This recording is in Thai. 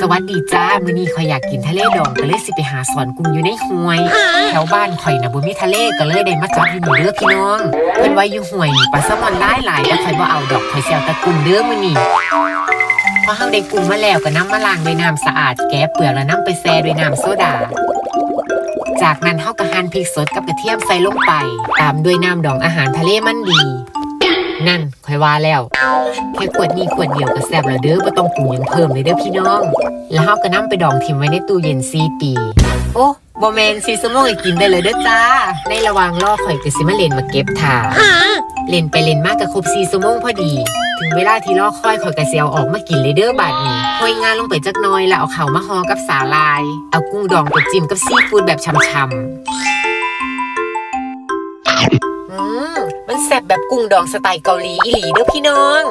สวัสดีจ้า มื้อนี้ข่อยอยากกินทะเลดองก็เลยสิไปหาสอนกุ้งอยู่ในห้วย แถวบ้านข่อยน่ะบ่มีทะเลก็เลยได้มาจับอยู่นี่เด้อพี่น้อง เพิ่นว่าอยู่ห้วยนี่ปลาแซลมอนหลายหลายแต่ข่อยบ่เอาดอกข่อยสิเอาแต่กุ้งเด้อมื้อนี้พอเฮาได้กุ้งมาแล้วก็นำมาล้างด้วยน้ำสะอาดแกะเปลือกแล้วนำไปแช่ด้วยน้ำโซดา จากนั้นเฮาก็หั่นพริกสดกับกระเทียมใส่ลงไป ตามด้วยน้ำดองอาหารทะเลมันดี นั่นค่อยว่าแล้ว แค่ขวดนี้ขวดเดียวก็แซ่บแล้วเด้อบ่ต้องปรุงหยังเพิ่มเลยเด้อพี่น้อง แล้วเฮาก็นำไปดองทิ้งไว้ในตู้เย็น4ปี โอ้บ่แม่น4ชั่วโมงก็กินได้เลยเด้อจ้า ในระหว่างรอข่อยก็สิมาเล่นมาเก็บถ่าเล่นไปเล่นมากก็ครบ4ชั่วโมงพอดี ถึงเวลาที่รอคอยข่อยก็สิเอาออกมากินเลยเด้อบัดนี้ห้อยงานลงไปจักหน่อยแล้วเอาข้าวมาห่อกับสาลาย เอากุ้งดองไปจิ้มกับซีฟู้ดแบบช่ำๆ อืมมันแซ่บแบบกุ้งดองสไตล์เกาหลีอีหลีเด้อพี่น้อง